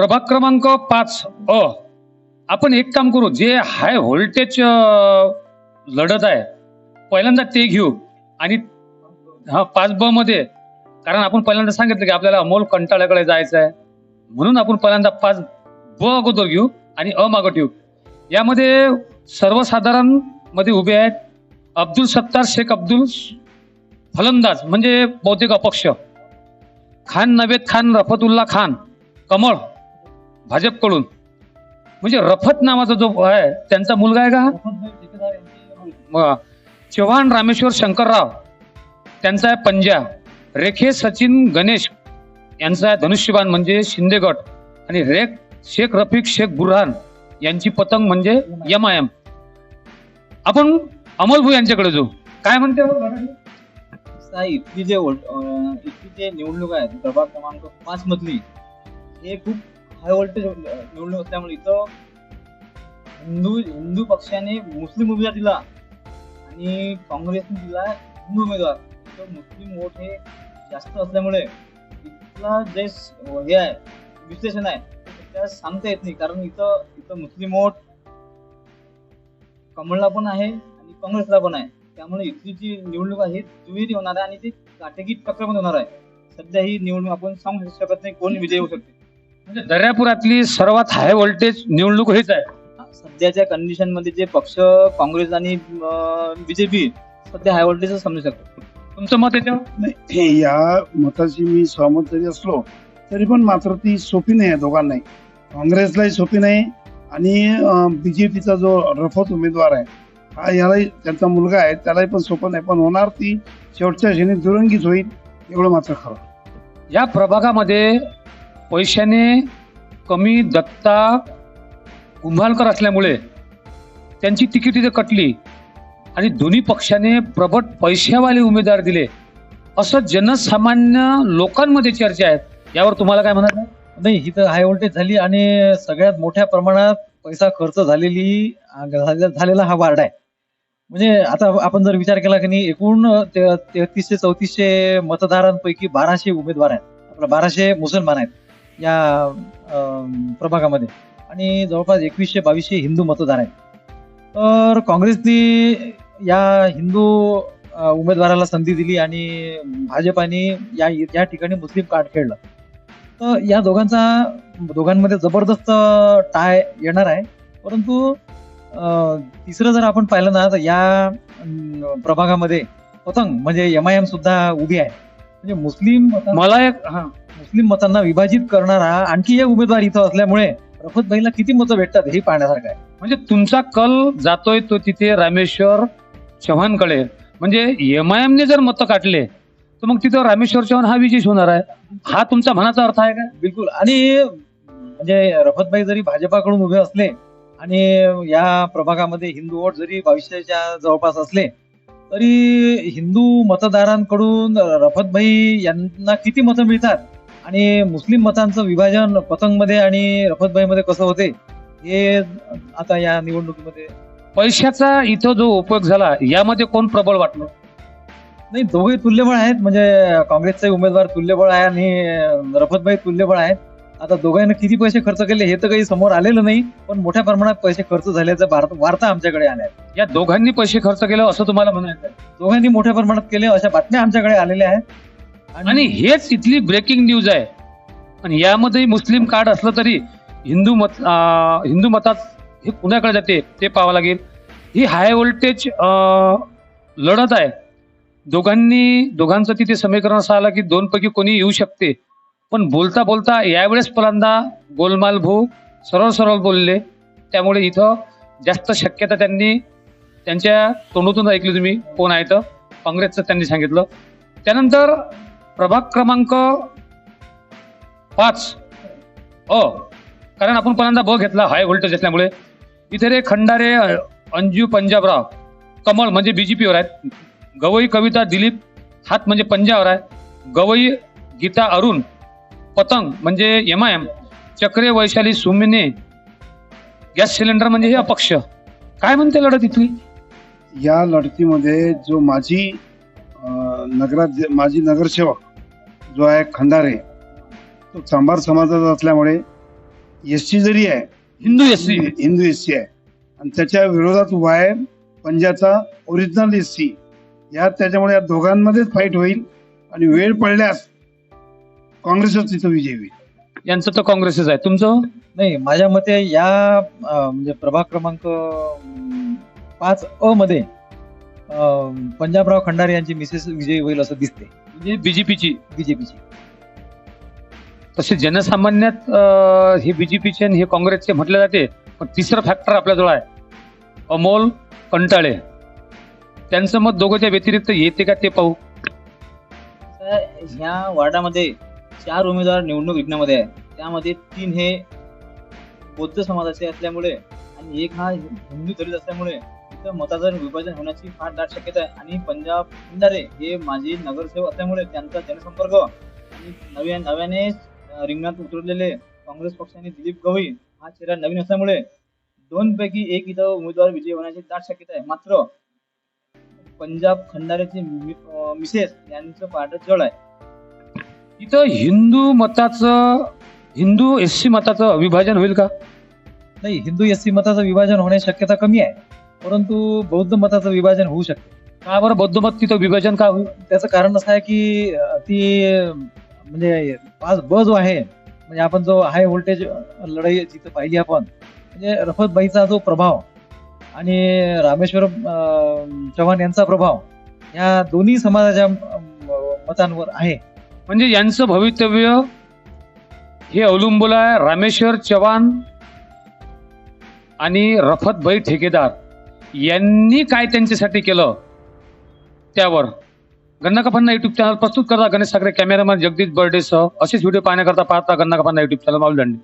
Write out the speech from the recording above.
प्रभाग क्रमांक पाच अ. आपण एक काम करू जे हाय व्होल्टेज लढत आहे पहिल्यांदा ते घेऊ आणि हा पाच ब मध्ये कारण आपण पहिल्यांदा सांगितलं की आपल्याला अमोल कंटाळ्याकडे जायचं आहे म्हणून आपण पहिल्यांदा पाच ब अगोदर घेऊ आणि अ मागं ठेवू. यामध्ये सर्वसाधारणमध्ये उभे आहेत अब्दुल सत्तार शेख अब्दुल फलंदाज म्हणजे बहुतेक अपक्ष. खान नवेद खान रफतुल्ला खान कमळ. भाजपकडून. म्हणजे रफत नावाचा जो आहे त्यांचा मुलगा आहे का चव्हाण रामेश्वर शंकरराव त्यांचा आहे पंजा रेखे सचिन गणेश यांचा आहे धनुष्यबाण म्हणजे शिंदे गट आणि रेख शेख रफिक शेख बुरहान यांची पतंग म्हणजे यम आय एम आपण अमोल यांच्याकडे जाऊ. काय म्हणते इतकी जे इतकी जे निवडणूक आहे प्रभाग क्रमांक पाच मधली हे खूप हाय व्होल्टेज निवडणूक असल्यामुळे इथं हिंदू हिंदू पक्षाने मुस्लिम उमेदवार दिला. आणि काँग्रेसने दिला हिंदू उमेदवार. इथं मुस्लिम वोट हे जास्त असल्यामुळे इथला जे हे आहे विश्लेषण आहे त्या सांगता येत नाही. कारण इथं इथं मुस्लिम वोट कमळला पण आहे आणि काँग्रेसला पण आहे. त्यामुळे इथली जी निवडणूक आहे ही दुहेरी होणार आहे आणि ती काटेकी टक्कर पण होणार आहे. सध्या ही निवडणूक आपण सांगू शकत नाही कोण विजयी होऊ शकते. म्हणजे दर्यापुरातली सर्वात हाय व्होल्टेज निवडणूक हेच आहे. सध्याच्या कंडिशनमध्ये जे पक्ष काँग्रेस आणि बीजेपी सध्या हाय व्होल्टेज समजू शकतो तुमचं मत याच्यावर? नाही हे या मताशी मी सहमत जरी असलो तरी पण मात्र ती सोपी नाही आहे दोघांनाही. काँग्रेसलाही सोपी नाही आणि बीजेपीचा जो रफत उमेदवार आहे हा यालाही त्यांचा मुलगा आहे त्यालाही पण सोपं नाही. पण होणार ती शेवटच्या क्षणी दुरंगीच होईल एवढं मात्र खरं. या प्रभागामध्ये पैशाने कमी दत्ता कुंभालकर असल्यामुळे त्यांची तिकीट तिथे कटली आणि दोन्ही पक्षाने प्रबट पैशावाले उमेदवार दिले. असं जनसामान्य लोकांमध्ये चर्चा आहेत यावर तुम्हाला काय म्हणायचं नाही ही तर हाय व्होल्टेज झाली आणि सगळ्यात मोठ्या प्रमाणात पैसा खर्च झालेली झालेला हा वार्ड आहे. म्हणजे आता आपण जर विचार केला की नाही एकूण ते- तेहतीसशे चौतीसशे मतदारांपैकी बाराशे उमेदवार आहेत. आपलं बाराशे मुसलमान आहेत. या प्रभागामध्ये. आणि जवळपास एकवीसशे बावीसशे हिंदू मतदार आहेत. तर काँग्रेसने या हिंदू उमेदवाराला संधी दिली आणि भाजपाने या या ठिकाणी मुस्लिम कार्ड खेळलं. तर या दोघांचा दोघांमध्ये जबरदस्त टाय येणार आहे. परंतु तिसरं जर आपण पाहिलं ना तर या प्रभागामध्ये पतंग म्हणजे एम आय एम सुद्धा उभी आहे. म्हणजे मुस्लिम मला एक हां. मुस्लिम मतांना विभाजित करणारा आणखी एक उमेदवार इथं असल्यामुळे रफत भाईला किती मतं भेटतात हे पाहण्यासारखं आहे. म्हणजे तुमचा कल जातोय तो तिथे रामेश्वर चव्हाणकडे. म्हणजे एम आय एमने जर मतं काढले तर मग तिथं रामेश्वर चव्हाण हा विजयी होणार आहे. हा तुमचा मनाचा अर्थ आहे का? बिलकुल. आणि म्हणजे रफतभाई जरी भाजपाकडून उभे असले आणि या प्रभागामध्ये हिंदू वोट जरी भविष्याच्या जवळपास असले तरी हिंदू मतदारांकडून रफतभाई यांना किती मतं मिळतात? आणि मुस्लिम मतांचं विभाजन पतंगमध्ये आणि रफतभाईमध्ये कसं होते हे आता या निवडणुकीमध्ये पैशाचा इथं जो उपयोग झाला यामध्ये कोण प्रबळ वाटलं? नाही दोघे तुल्यबळ आहेत म्हणजे काँग्रेसचे उमेदवार तुल्यबळ आहे आणि रफतभाई तुल्यबळ आहेत. आता दोघांना किती पैसे खर्च केले हे तर काही समोर आलेलं नाही पण मोठ्या प्रमाणात पैसे खर्च झाल्याचं वार्ता वार्ता आमच्याकडे आल्या या दोघांनी पैसे खर्च केलं असं तुम्हाला म्हणायचं. दोघांनी मोठ्या प्रमाणात केले अशा बातम्या आमच्याकडे आलेल्या आहेत. आणि हेच इथली ब्रेकिंग न्यूज आहे. आणि यामध्ये मुस्लिम कार्ड असलं तरी हिंदू मत हिंदू मतात हे कुणाकडे जाते ते पाहावं लागेल. ही हाय व्होल्टेज लढत आहे. दोघांनी दोघांचं तिथे समीकरण असं आलं की दोनपैकी कोणी येऊ शकते. पण बोलता बोलता यावेळेस पहिल्यांदा गोलमाल भाऊ सरळ सरळ बोलले. त्यामुळे इथं जास्त शक्यता त्यांनी त्यांच्या तोंडातून ऐकली तुम्ही कोण आहे तर काँग्रेसचं त्यांनी सांगितलं. त्यानंतर प्रभाग क्रमांक पाच. अ कारण आपण पहिल्यांदा ब घेतला हाय व्होल्टेज असल्यामुळे इथे रे खंडारे अंजू पंजाबराव कमळ म्हणजे बीजेपीवर आहेत. गवई कविता दिलीप हात म्हणजे पंजावर आहे. गवई गीता अरुण पतंग म्हणजे एम आय एम चक्रे वैशाली सुमिने गॅस सिलेंडर म्हणजे हे अपक्ष. काय म्हणते लढत इथली या लढतीमध्ये जो माझी नगराध्य माझी नगरसेवक जो आहे खंडारे तो चांभार समाजाचा असल्यामुळे एस सी जरी आहे Hindu S C Hindu S C आहे आणि त्याच्या विरोधात वायर पंजाचा ओरिजिनल एस सी या त्याच्यामुळे या दोघांमध्येच फाईट होईल आणि वेळ पडल्यास काँग्रेसच तिथं विजय होईल. यांचं तर काँग्रेसच आहे. तुमचं? नाही माझ्या मते या अं, म्हणजे प्रभाग क्रमांक अं, पाच अ मध्ये अं, पंजाबराव खंडारे यांची मिसेस विजयी होईल असं दिसते म्हणजे बीजेपीची बीजेपीची तसे जनसामान्यात हे बीजेपीचे आणि हे काँग्रेसचे म्हटले जाते पण तिसरं फॅक्टर आपल्याजवळ आहे. अमोल कंटाळे. त्यांचं मत दोघांच्या व्यतिरिक्त येते का ते पाहू. ह्या वार्डामध्ये चार उमेदवार निवडणूक रिंगणामध्ये आहे त्यामध्ये तीन हे बौद्ध समाजाचे असल्यामुळे आणि एक हा हिंदू दलित असल्यामुळे इथं मताचं विभाजन होण्याची फार दाट शक्यता आहे. आणि पंजाब खंडारे हे माजी नगरसेवक असल्यामुळे त्यांचा जनसंपर्क आणि नव्या नव्याने रिंगणात उतरलेले काँग्रेस पक्षाने दिलीप गवई हा चेहरा नवीन असल्यामुळे दोन पैकी एक इथं उमेदवार विजयी होण्याची दाट शक्यता आहे. मात्र पंजाब खंडारेचे मिसेस यांचं पाठ जड आहे. इथं हिंदू मताचं हिंदू एस सी मताचं विभाजन होईल का? नाही हिंदू एस सी मताचं विभाजन होण्याची शक्यता कमी आहे. परंतु बौद्ध मताचं विभाजन होऊ शकते. का बरं बौद्ध मत तिथं विभाजन का होईल त्याचं कारण असं आहे की ती म्हणजे पाच ब जो आहे म्हणजे आपण जो हाय व्होल्टेज लढाई जिथं पाहिली आपण म्हणजे रफतबाईचा जो प्रभाव आणि रामेश्वर चव्हाण यांचा प्रभाव या दोन्ही समाजाच्या मतांवर आहे. म्हणजे यांचं भवितव्य हे अवलंबून आहे रामेश्वर चव्हाण आणि रफतभाई ठेकेदार. यांनी काय त्यांच्यासाठी केलं? त्यावर. गन्ना कपांना युट्यूब चॅनल प्रस्तुत करता गणेश सागरे कॅमेरामॅन जगदीश बर्डेसह असेच व्हिडिओ पाहण्याकरता पाहता गन्ना कपांना युट्यूब चॅनल माऊल दंडे